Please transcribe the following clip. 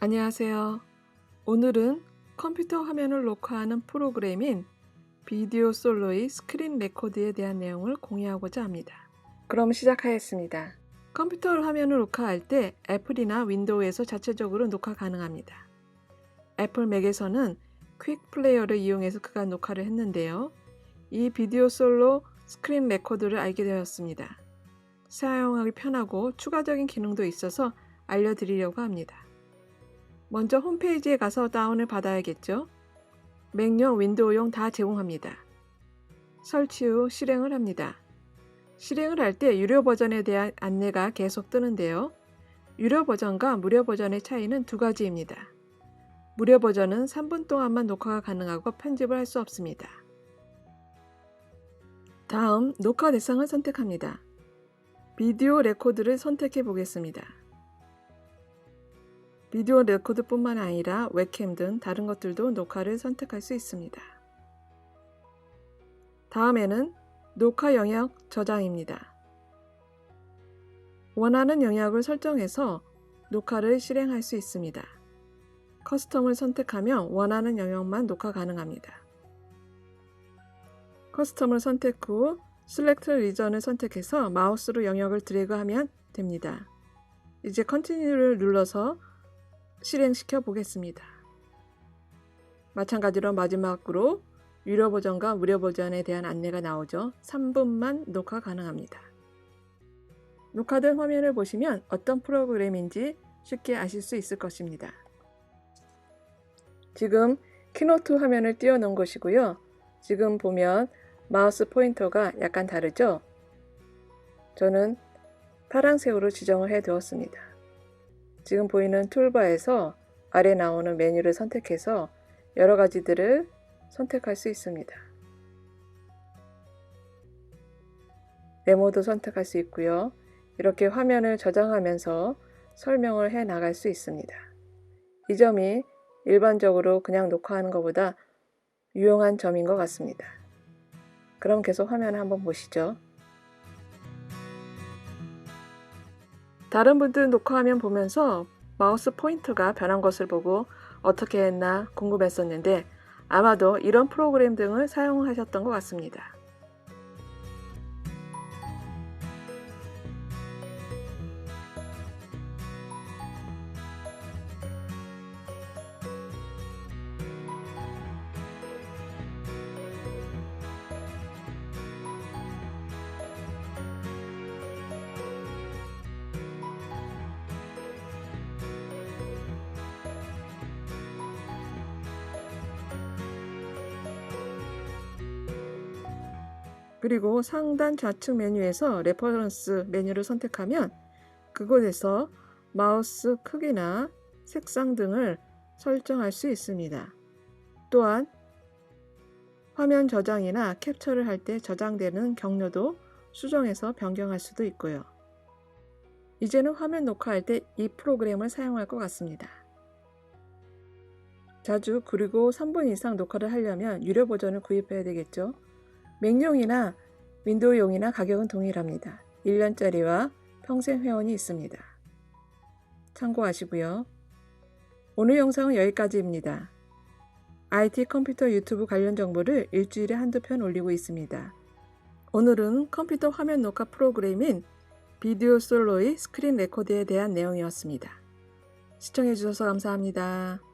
안녕하세요. 오늘은 컴퓨터 화면을 녹화하는 프로그램인 비디오 솔로의 스크린 레코드에 대한 내용을 공유하고자 합니다. 그럼 시작하겠습니다. 컴퓨터 화면을 녹화할 때 애플이나 윈도우에서 자체적으로 녹화 가능합니다. 애플 맥에서는 퀵 플레이어를 이용해서 그간 녹화를 했는데요. 이 비디오 솔로 스크린 레코드를 알게 되었습니다. 사용하기 편하고 추가적인 기능도 있어서 알려드리려고 합니다. 먼저 홈페이지에 가서 다운을 받아야겠죠. 맥용, 윈도우용 다 제공합니다. 설치 후 실행을 합니다. 실행을 할 때 유료 버전에 대한 안내가 계속 뜨는데요. 유료 버전과 무료 버전의 차이는 두 가지입니다. 무료 버전은 3분 동안만 녹화가 가능하고 편집을 할 수 없습니다. 다음 녹화 대상을 선택합니다. 비디오 레코드를 선택해 보겠습니다. 비디오 레코드뿐만 아니라 웹캠 등 다른 것들도 녹화를 선택할 수 있습니다. 다음에는 녹화 영역 저장입니다. 원하는 영역을 설정해서 녹화를 실행할 수 있습니다. 커스텀을 선택하면 원하는 영역만 녹화 가능합니다. 커스텀을 선택 후 Select Region을 선택해서 마우스로 영역을 드래그하면 됩니다. 이제 Continue를 눌러서 실행시켜 보겠습니다. 마찬가지로 마지막으로 유료 버전과 무료 버전에 대한 안내가 나오죠. 3분만 녹화 가능합니다. 녹화된 화면을 보시면 어떤 프로그램인지 쉽게 아실 수 있을 것입니다. 지금 키노트 화면을 띄워놓은 것이고요. 지금 보면 마우스 포인터가 약간 다르죠? 저는 파란색으로 지정을 해 두었습니다. 지금 보이는 툴바에서 아래 나오는 메뉴를 선택해서 여러 가지들을 선택할 수 있습니다. 메모도 선택할 수 있고요. 이렇게 화면을 저장하면서 설명을 해 나갈 수 있습니다. 이 점이 일반적으로 그냥 녹화하는 것보다 유용한 점인 것 같습니다. 그럼 계속 화면을 한번 보시죠. 다른 분들 녹화하면 보면서 마우스 포인트가 변한 것을 보고 어떻게 했나 궁금했었는데 아마도 이런 프로그램 등을 사용하셨던 것 같습니다. 그리고 상단 좌측 메뉴에서 레퍼런스 메뉴를 선택하면 그곳에서 마우스 크기나 색상 등을 설정할 수 있습니다. 또한 화면 저장이나 캡처를 할 때 저장되는 경로도 수정해서 변경할 수도 있고요. 이제는 화면 녹화할 때 이 프로그램을 사용할 것 같습니다. 자주 그리고 3분 이상 녹화를 하려면 유료 버전을 구입해야 되겠죠. 맥용이나 윈도우용이나 가격은 동일합니다. 1년짜리와 평생 회원이 있습니다. 참고하시고요. 오늘 영상은 여기까지입니다. IT 컴퓨터 유튜브 관련 정보를 일주일에 한두 편 올리고 있습니다. 오늘은 컴퓨터 화면 녹화 프로그램인 비디오 솔로의 스크린 레코드에 대한 내용이었습니다. 시청해주셔서 감사합니다.